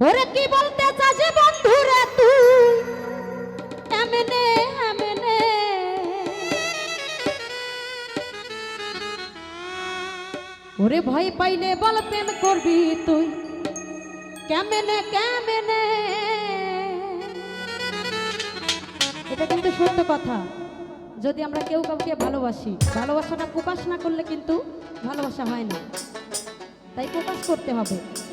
ওরে কি বলতে চাস বন্ধুরা তুই? এমনে এমনে। ওরে ভয় পাইলে বল প্রেম করবি তুই। কেমনে কেমনে? এটা কিন্তু সত্য কথা। যদি আমরা কেউ কাউকে ভালোবাসি, ভালোবাসাটা প্রকাশ না করলে কিন্তু ভালোবাসা হয় না। তাই প্রকাশ করতে হবে।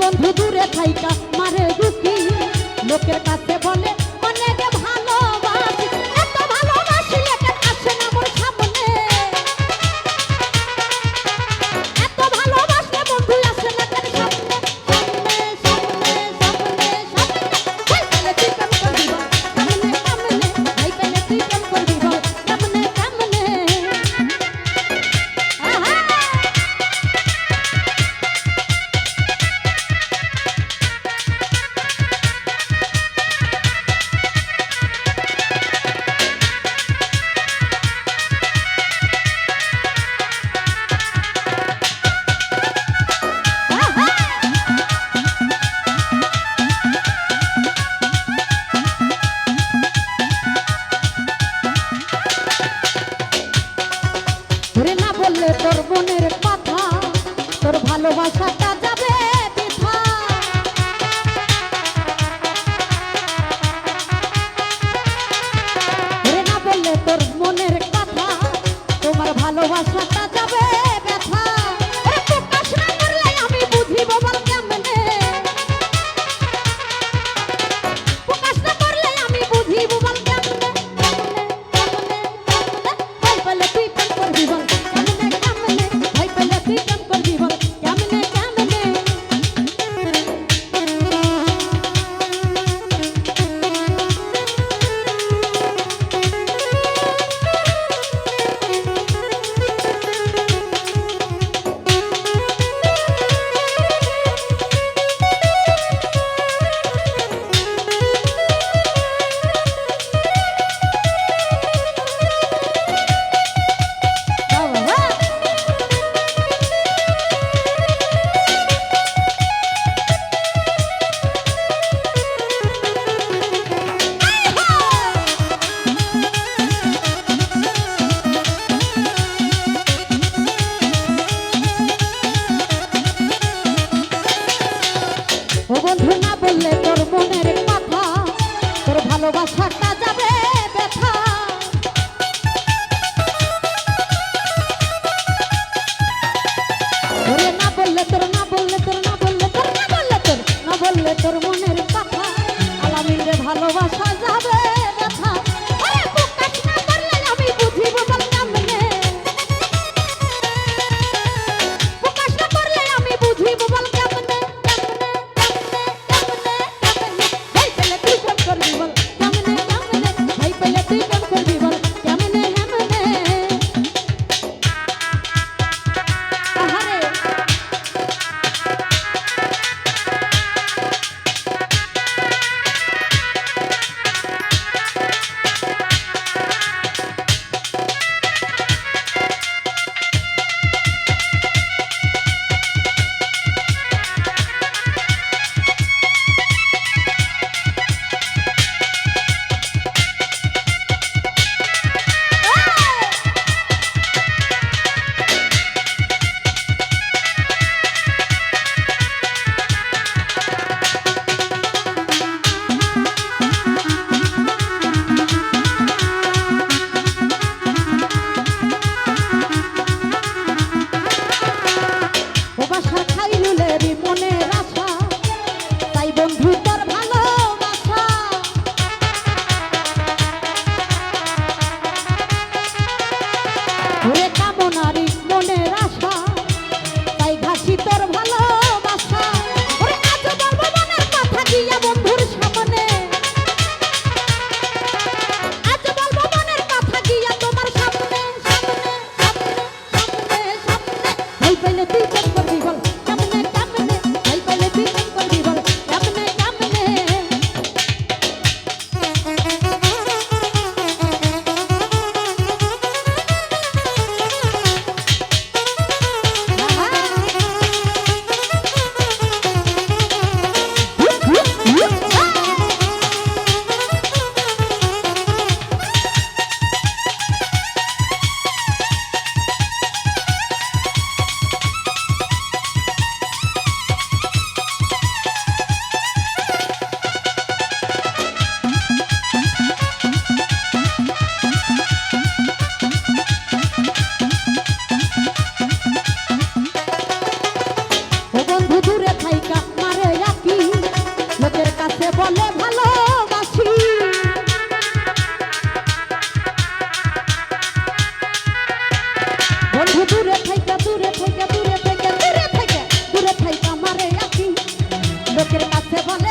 বন্ধু দূরে থাইকা মারে দুঃখী। লোকের কাছে বলে গেলে তোর বোনের কথা তোর ভালোবাসাটা যাবে তোর মনের কথা তোমার ভালোবাসাটা যাবে লোকের কাছে বলে